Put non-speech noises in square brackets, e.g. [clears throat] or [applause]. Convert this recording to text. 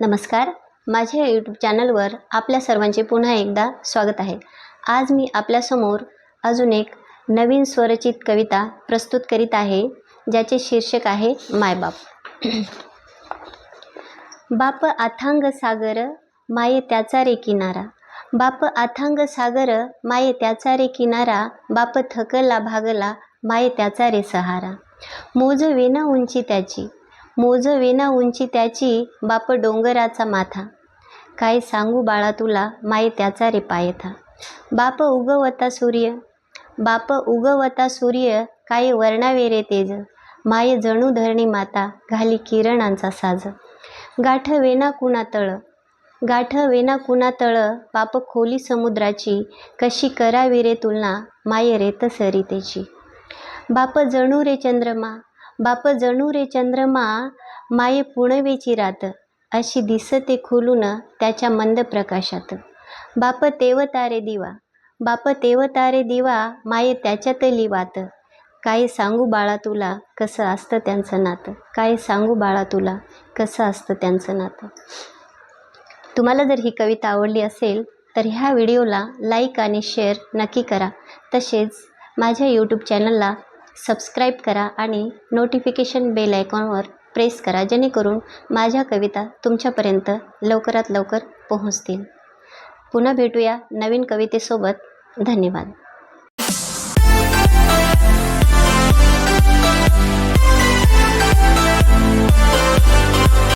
नमस्कार. माझ्या यूट्यूब चॅनलवर आपल्या सर्वांचे पुन्हा एकदा स्वागत आहे. आज मी आपल्यासमोर अजून एक नवीन स्वरचित कविता प्रस्तुत करीत आहे ज्याचे शीर्षक आहे मायबाप [clears throat] बाप अथांग सागर माये त्याचा रे किनारा. बाप अथांग सागर माये त्याचा रे किनारा. बाप थकला भागला माये त्याचा रे सहारा. मोजविना उंची त्याची. मोजविना उंची त्याची बाप डोंगराचा माथा. काय सांगू बाळा तुला माये त्याचा रे पायथा. बाप उगवता सूर्य. बाप उगवता सूर्य काय वर्णावे रे तेज. माये जणू धरणी माता घाली किरणांचा साज. गाठ वेना कुणा तळ गाठ वेना कुणा तळ बाप खोली समुद्राची. कशी करावी रे तुलना माये रेत सरितेची बाप जणू रे चंद्रमा. बाप जणू रे चंद्रमा माये पुणवेची रात. अशी दिसते खुलून त्याच्या मंद प्रकाशात. बाप तेव तारे दिवा. बाप तेव तारे दिवा माये त्याच्यातली वात. काय सांगू बाळा तुला कसं असतं त्यांचं नातं? काय सांगू बाळा तुला कसं असतं त्यांचं नातं? तुम्हाला जर ही कविता आवडली असेल तर ह्या व्हिडिओला लाईक आणि शेअर नक्की करा. तसेच माझ्या यूट्यूब चॅनलला सबस्क्राईब करा आणि नोटिफिकेशन बेल आयकॉनवर प्रेस करा जेणेकरून माझ्या कविता तुमच्यापर्यंत लवकरात लवकर पोहोचतील. पुन्हा भेटूया नवीन कवितेसोबत. धन्यवाद.